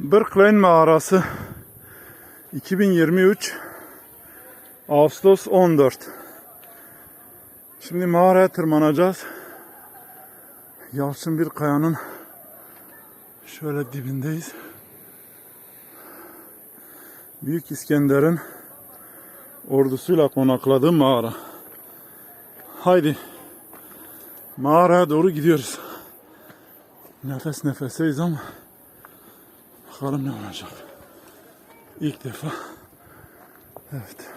Birklein mağarası 2023 Ağustos 14 Şimdi mağaraya tırmanacağız. Yalçın bir kayanın şöyle dibindeyiz. Büyük İskender'in ordusuyla konakladığı mağara. Haydi mağaraya doğru gidiyoruz. Nefes nefeseyiz ama bakalım ne olacak. İlk defa. Evet.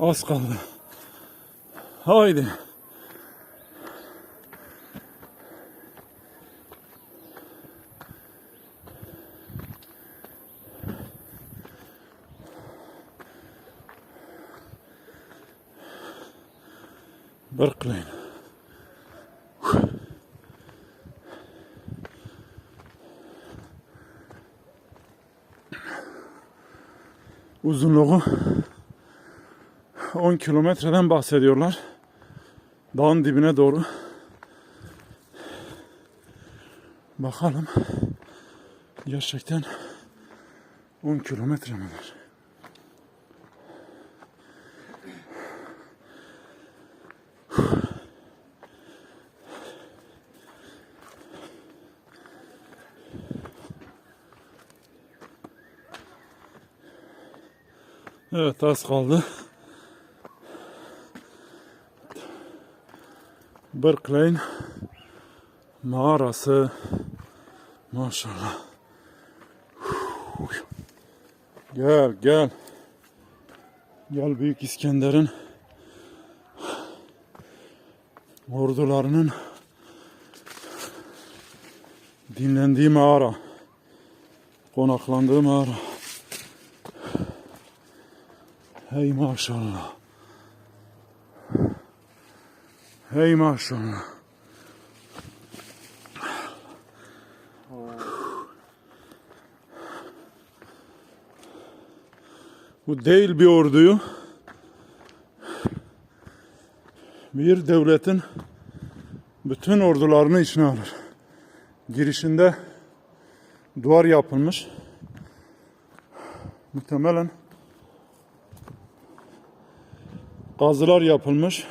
Az kaldı. Haydi. Berkeley. Uzunluğu 10 kilometreden bahsediyorlar. Dağın dibine doğru. Bakalım. Gerçekten 10 kilometre midir? Evet az kaldı. Berkeley mağarası maşallah. Gel gel. Gel Büyük İskender'in ordularının dinlendiği mağara. Konaklandığı mağara. Hey maşallah. Hey maşallah. Bu değil bir orduyu bir devletin bütün ordularını içine alır. Girişinde duvar yapılmış. Muhtemelen kazılar yapılmış.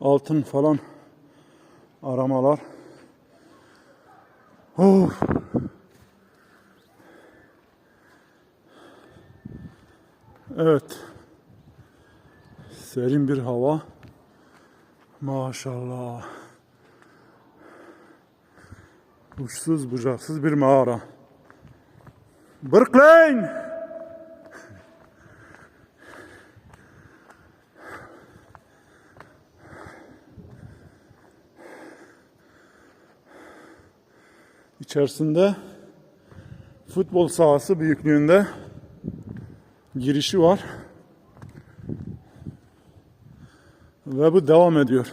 Altın falan aramalar. Of. Evet. Serin bir hava. Maşallah. Uçsuz bucaksız bir mağara. Berkeley! İçerisinde futbol sahası büyüklüğünde girişi var. Ve bu devam ediyor.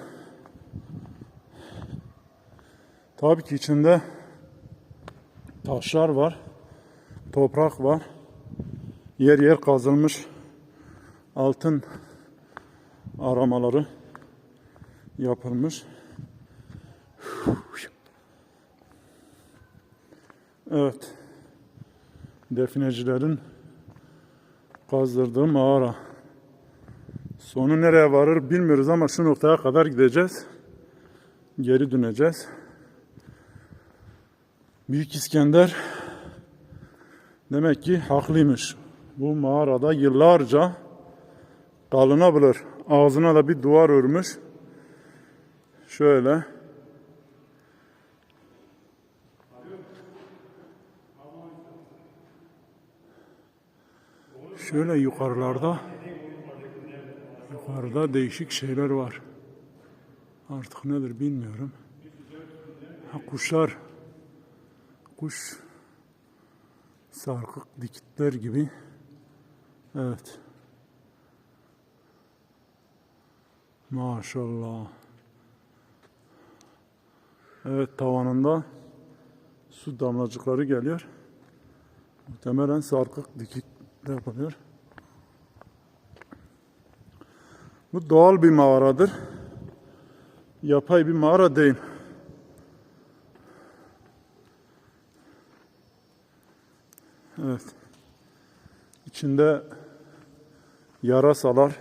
Tabii ki içinde taşlar var, toprak var. Yer yer kazılmış altın aramaları yapılmış. Evet. Definecilerin kazdırdığı mağara. Sonu nereye varır bilmiyoruz ama şu noktaya kadar gideceğiz. Geri döneceğiz. Büyük İskender demek ki haklıymış. Bu mağarada yıllarca kalınabilir. Ağzına da bir duvar örmüş. Şöyle. Şöyle yukarılarda yukarıda değişik şeyler var. Artık nedir bilmiyorum. Ha, kuşlar kuş sarkık dikitler gibi. Evet. Maşallah. Evet tavanında su damlacıkları geliyor. Muhtemelen sarkık dikit da yapılıyor. Bu doğal bir mağaradır. Yapay bir mağara değil. Evet. İçinde yarasalar.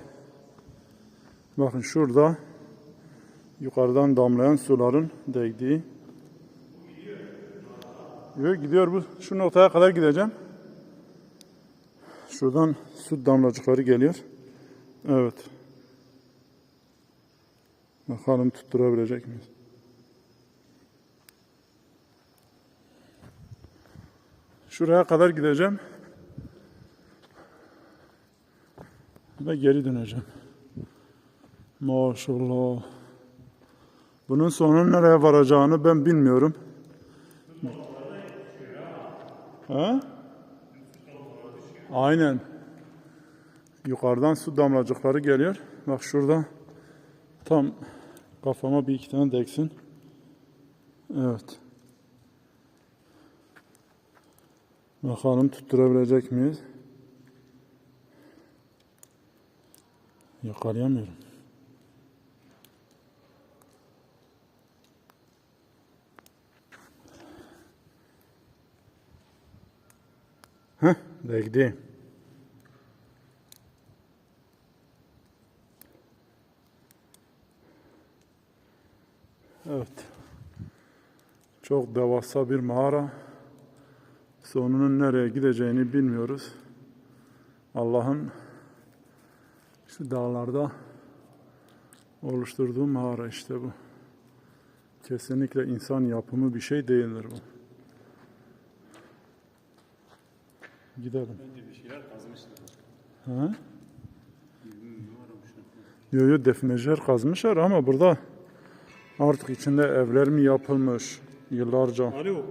Bakın şurada yukarıdan damlayan suların değdiği. Yok gidiyor bu. Şu noktaya kadar gideceğim. Şuradan su damlacıkları geliyor. Evet. Bakalım tutturabilecek miyiz? Şuraya kadar gideceğim. Ve geri döneceğim. Maşallah. Bunun sonu nereye varacağını ben bilmiyorum. Ha? Aynen. Yukarıdan su damlacıkları geliyor. Bak şurada tam kafama bir iki tane deksin. Evet. Bakalım tutturabilecek miyiz? Yakalayamıyorum. Heh, değdi. Evet. Çok devasa bir mağara. Sonunun nereye gideceğini bilmiyoruz. Allah'ın şu dağlarda oluşturduğu mağara işte bu. Kesinlikle insan yapımı bir şey değildir bu. Gidelim. Bence bir şeyler kazmışlar. Ha? Yo yo defineciler kazmışlar ama burada artık içinde evler mi yapılmış yıllarca. Alo.